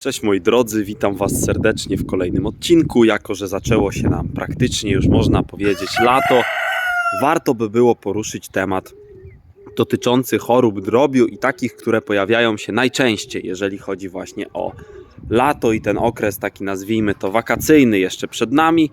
Cześć moi drodzy, witam Was serdecznie w kolejnym odcinku. Jako, że zaczęło się nam praktycznie już można powiedzieć lato, warto by było poruszyć temat dotyczący chorób drobiu i takich, które pojawiają się najczęściej, jeżeli chodzi właśnie o lato i ten okres taki nazwijmy to wakacyjny jeszcze przed nami.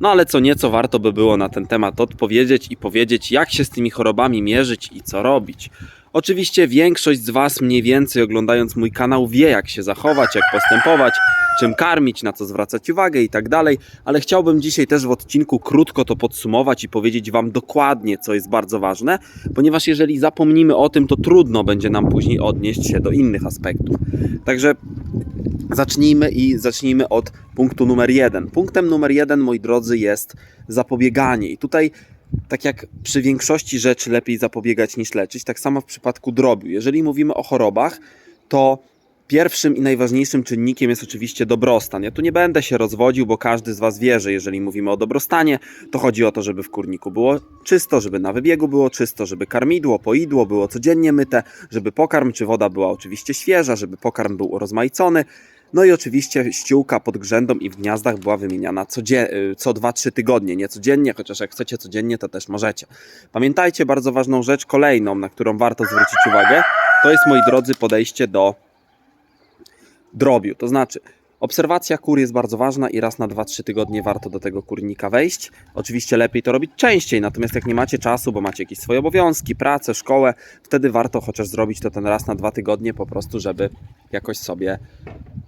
No ale co nieco warto by było na ten temat odpowiedzieć i powiedzieć, jak się z tymi chorobami mierzyć i co robić. Oczywiście większość z Was mniej więcej oglądając mój kanał wie jak się zachować, jak postępować, czym karmić, na co zwracać uwagę i tak dalej, ale chciałbym dzisiaj też w odcinku krótko to podsumować i powiedzieć Wam dokładnie, co jest bardzo ważne, ponieważ jeżeli zapomnimy o tym, to trudno będzie nam później odnieść się do innych aspektów. Także zacznijmy i zacznijmy od punktu numer jeden. Punktem numer jeden, moi drodzy, jest zapobieganie. I tutaj tak jak przy większości rzeczy lepiej zapobiegać niż leczyć, tak samo w przypadku drobiu. Jeżeli mówimy o chorobach, to pierwszym i najważniejszym czynnikiem jest oczywiście dobrostan. Ja tu nie będę się rozwodził, bo każdy z Was wie, że jeżeli mówimy o dobrostanie, to chodzi o to, żeby w kurniku było czysto, żeby na wybiegu było czysto, żeby karmidło, poidło było codziennie myte, żeby pokarm czy woda była oczywiście świeża, żeby pokarm był urozmaicony. No i oczywiście ściółka pod grzędą i w gniazdach była wymieniana y, co 2-3 tygodnie, nie codziennie, chociaż jak chcecie codziennie, to też możecie. Pamiętajcie bardzo ważną rzecz kolejną, na którą warto zwrócić uwagę, to jest moi drodzy podejście do drobiu. To znaczy, obserwacja kur jest bardzo ważna i raz na 2-3 tygodnie warto do tego kurnika wejść. Oczywiście lepiej to robić częściej, natomiast jak nie macie czasu, bo macie jakieś swoje obowiązki, pracę, szkołę, wtedy warto chociaż zrobić to ten raz na dwa tygodnie po prostu, żeby jakoś sobie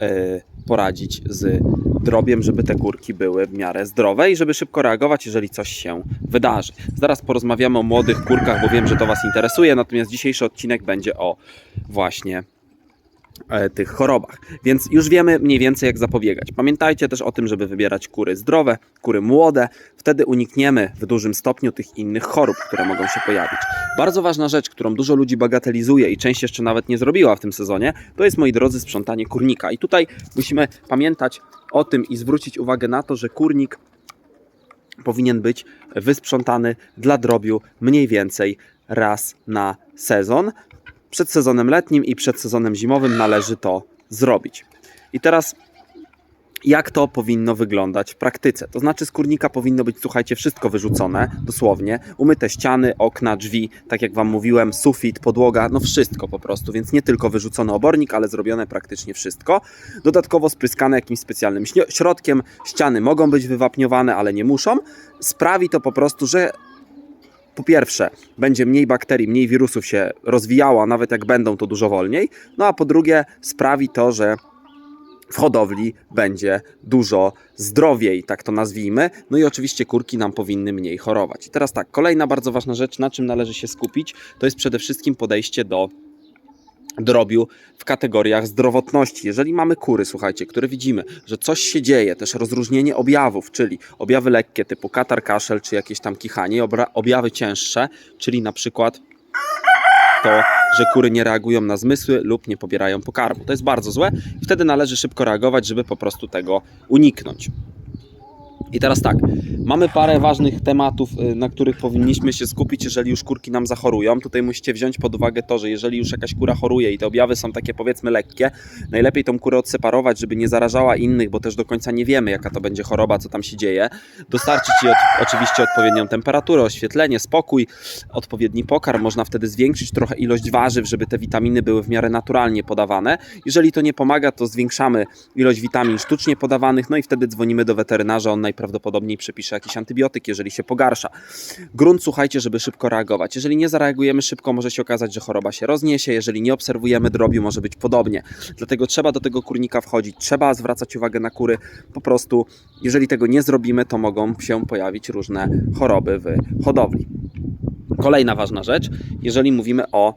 e, poradzić z drobiem, żeby te kurki były w miarę zdrowe i żeby szybko reagować, jeżeli coś się wydarzy. Zaraz porozmawiamy o młodych kurkach, bo wiem, że to Was interesuje, natomiast dzisiejszy odcinek będzie o właśnie tych chorobach. Więc już wiemy mniej więcej jak zapobiegać. Pamiętajcie też o tym, żeby wybierać kury zdrowe, kury młode. Wtedy unikniemy w dużym stopniu tych innych chorób, które mogą się pojawić. Bardzo ważna rzecz, którą dużo ludzi bagatelizuje i część jeszcze nawet nie zrobiła w tym sezonie, to jest moi drodzy sprzątanie kurnika. I tutaj musimy pamiętać o tym i zwrócić uwagę na to, że kurnik powinien być wysprzątany dla drobiu mniej więcej raz na sezon. Przed sezonem letnim i przed sezonem zimowym należy to zrobić. I teraz jak to powinno wyglądać w praktyce. To znaczy z kurnika powinno być, słuchajcie, wszystko wyrzucone, dosłownie. Umyte ściany, okna, drzwi, tak jak Wam mówiłem, sufit, podłoga, no wszystko po prostu. Więc nie tylko wyrzucony obornik, ale zrobione praktycznie wszystko. Dodatkowo spryskane jakimś specjalnym środkiem. Ściany mogą być wywapniowane, ale nie muszą. Sprawi to po prostu, że po pierwsze, będzie mniej bakterii, mniej wirusów się rozwijało, a nawet jak będą, to dużo wolniej. No a po drugie, sprawi to, że w hodowli będzie dużo zdrowiej, tak to nazwijmy. No i oczywiście kurki nam powinny mniej chorować. I teraz tak, kolejna bardzo ważna rzecz, na czym należy się skupić, to jest przede wszystkim podejście do drobiu w kategoriach zdrowotności. Jeżeli mamy kury, słuchajcie, które widzimy, że coś się dzieje, też rozróżnienie objawów, czyli objawy lekkie typu katar, kaszel czy jakieś tam kichanie, objawy cięższe, czyli na przykład to, że kury nie reagują na zmysły lub nie pobierają pokarmu. To jest bardzo złe i wtedy należy szybko reagować, żeby po prostu tego uniknąć. I teraz tak, mamy parę ważnych tematów, y, na których powinniśmy się skupić, jeżeli już kurki nam zachorują. Tutaj musicie wziąć pod uwagę to, że jeżeli już jakaś kura choruje i te objawy są takie powiedzmy lekkie, najlepiej tą kurę odseparować, żeby nie zarażała innych, bo też do końca nie wiemy, jaka to będzie choroba, co tam się dzieje. Dostarczyć jej od, oczywiście odpowiednią temperaturę, oświetlenie, spokój, odpowiedni pokarm. Można wtedy zwiększyć trochę ilość warzyw, żeby te witaminy były w miarę naturalnie podawane. Jeżeli to nie pomaga, to zwiększamy ilość witamin sztucznie podawanych, no i wtedy dzwonimy do weterynarza, on najprawdopodobniej przepisze jakiś antybiotyk, jeżeli się pogarsza. Grunt, słuchajcie, żeby szybko reagować. Jeżeli nie zareagujemy szybko, może się okazać, że choroba się rozniesie. Jeżeli nie obserwujemy drobiu, może być podobnie. Dlatego trzeba do tego kurnika wchodzić, trzeba zwracać uwagę na kury. Po prostu, jeżeli tego nie zrobimy, to mogą się pojawić różne choroby w hodowli. Kolejna ważna rzecz, jeżeli mówimy o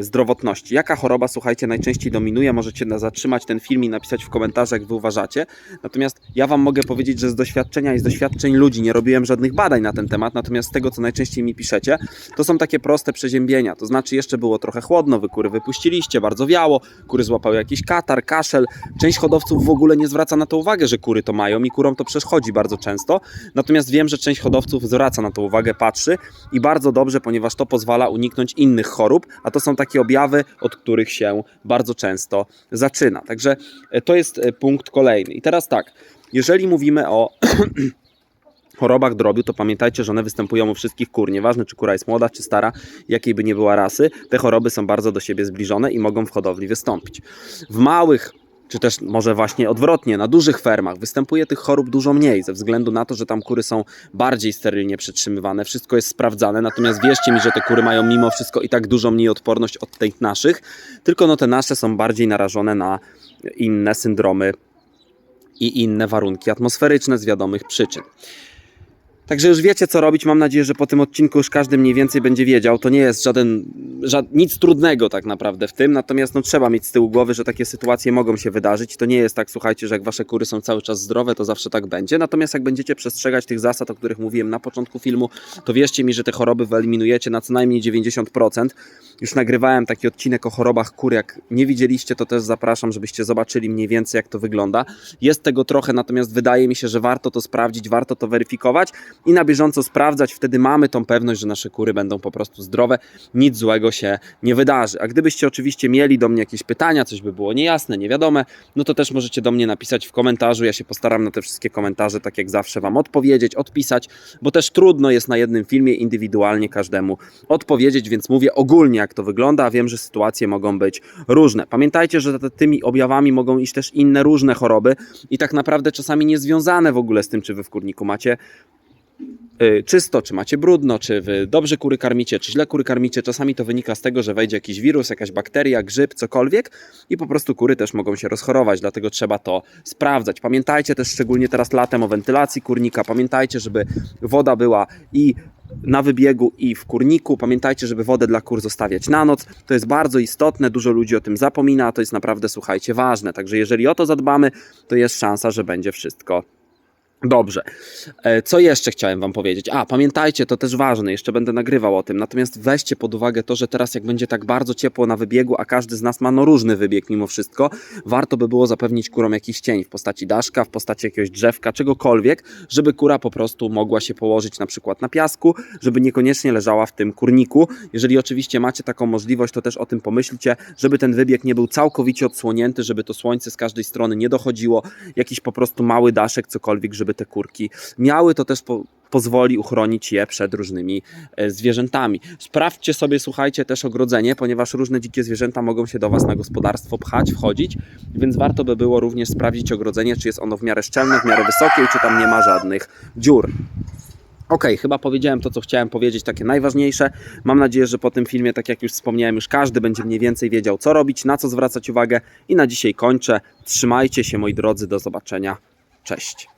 zdrowotności. Jaka choroba, słuchajcie, najczęściej dominuje? Możecie zatrzymać ten film i napisać w komentarzach, jak wy uważacie. Natomiast ja wam mogę powiedzieć, że z doświadczenia i z doświadczeń ludzi nie robiłem żadnych badań na ten temat, natomiast z tego, co najczęściej mi piszecie, to są takie proste przeziębienia. To znaczy, jeszcze było trochę chłodno, wy kury wypuściliście, bardzo wiało, kury złapały jakiś katar, kaszel. Część hodowców w ogóle nie zwraca na to uwagę, że kury to mają i kurom to przeszkodzi bardzo często. Natomiast wiem, że część hodowców zwraca na to uwagę, patrzy i bardzo dobrze, ponieważ to pozwala uniknąć innych chorób, a to są takie objawy, od których się bardzo często zaczyna. Także e, to jest e, punkt kolejny. I teraz tak, jeżeli mówimy o chorobach drobiu, to pamiętajcie, że one występują u wszystkich kur. Nieważne, czy kura jest młoda, czy stara, jakiej by nie była rasy, te choroby są bardzo do siebie zbliżone i mogą w hodowli wystąpić. W małych czy też może właśnie odwrotnie, na dużych fermach. Występuje tych chorób dużo mniej, ze względu na to, że tam kury są bardziej sterylnie przetrzymywane, wszystko jest sprawdzane, natomiast wierzcie mi, że te kury mają mimo wszystko i tak dużo mniej odporność od tych naszych, tylko no te nasze są bardziej narażone na inne syndromy i inne warunki atmosferyczne z wiadomych przyczyn. Także już wiecie co robić. Mam nadzieję, że po tym odcinku już każdy mniej więcej będzie wiedział. To nie jest żaden, żad, nic trudnego tak naprawdę w tym, natomiast no, trzeba mieć z tyłu głowy, że takie sytuacje mogą się wydarzyć. To nie jest tak, słuchajcie, że jak wasze kury są cały czas zdrowe, to zawsze tak będzie. Natomiast jak będziecie przestrzegać tych zasad, o których mówiłem na początku filmu, to wierzcie mi, że te choroby wyeliminujecie na co najmniej 90%. Już nagrywałem taki odcinek o chorobach kur. Jak nie widzieliście, to też zapraszam, żebyście zobaczyli mniej więcej, jak to wygląda. Jest tego trochę, natomiast wydaje mi się, że warto to sprawdzić, warto to weryfikować i na bieżąco sprawdzać. Wtedy mamy tą pewność, że nasze kury będą po prostu zdrowe, nic złego się nie wydarzy. A gdybyście oczywiście mieli do mnie jakieś pytania, coś by było niejasne, niewiadome, no to też możecie do mnie napisać w komentarzu. Ja się postaram na te wszystkie komentarze, tak jak zawsze, Wam odpowiedzieć, odpisać, bo też trudno jest na jednym filmie indywidualnie każdemu odpowiedzieć, więc mówię ogólnie, jak to wygląda, a wiem, że sytuacje mogą być różne. Pamiętajcie, że za tymi objawami mogą iść też inne różne choroby i tak naprawdę czasami niezwiązane w ogóle z tym, czy Wy w kurniku macie czysto, czy macie brudno, czy wy dobrze kury karmicie, czy źle kury karmicie. Czasami to wynika z tego, że wejdzie jakiś wirus, jakaś bakteria, grzyb, cokolwiek i po prostu kury też mogą się rozchorować, dlatego trzeba to sprawdzać. Pamiętajcie też szczególnie teraz latem o wentylacji kurnika. Pamiętajcie, żeby woda była i na wybiegu i w kurniku. Pamiętajcie, żeby wodę dla kur zostawiać na noc. To jest bardzo istotne, dużo ludzi o tym zapomina, a to jest naprawdę, słuchajcie, ważne. Także jeżeli o to zadbamy, to jest szansa, że będzie wszystko Dobrze. E, Co jeszcze chciałem Wam powiedzieć? A, pamiętajcie, to też ważne, jeszcze będę nagrywał o tym. Natomiast weźcie pod uwagę to, że teraz, jak będzie tak bardzo ciepło na wybiegu, a każdy z nas ma no różny wybieg mimo wszystko, warto by było zapewnić kurom jakiś cień w postaci daszka, w postaci jakiegoś drzewka, czegokolwiek, żeby kura po prostu mogła się położyć na przykład na piasku, żeby niekoniecznie leżała w tym kurniku. Jeżeli oczywiście macie taką możliwość, to też o tym pomyślcie, żeby ten wybieg nie był całkowicie odsłonięty, żeby to słońce z każdej strony nie dochodziło, jakiś po prostu mały daszek, cokolwiek, żeby te kurki miały, to też po, pozwoli uchronić je przed różnymi e, zwierzętami. Sprawdźcie sobie, słuchajcie, też ogrodzenie, ponieważ różne dzikie zwierzęta mogą się do Was na gospodarstwo pchać, wchodzić, więc warto by było również sprawdzić ogrodzenie, czy jest ono w miarę szczelne, w miarę wysokie i czy tam nie ma żadnych dziur. Ok, chyba powiedziałem to, co chciałem powiedzieć, takie najważniejsze. Mam nadzieję, że po tym filmie, tak jak już wspomniałem, już każdy będzie mniej więcej wiedział, co robić, na co zwracać uwagę. I na dzisiaj kończę. Trzymajcie się, moi drodzy, do zobaczenia. Cześć.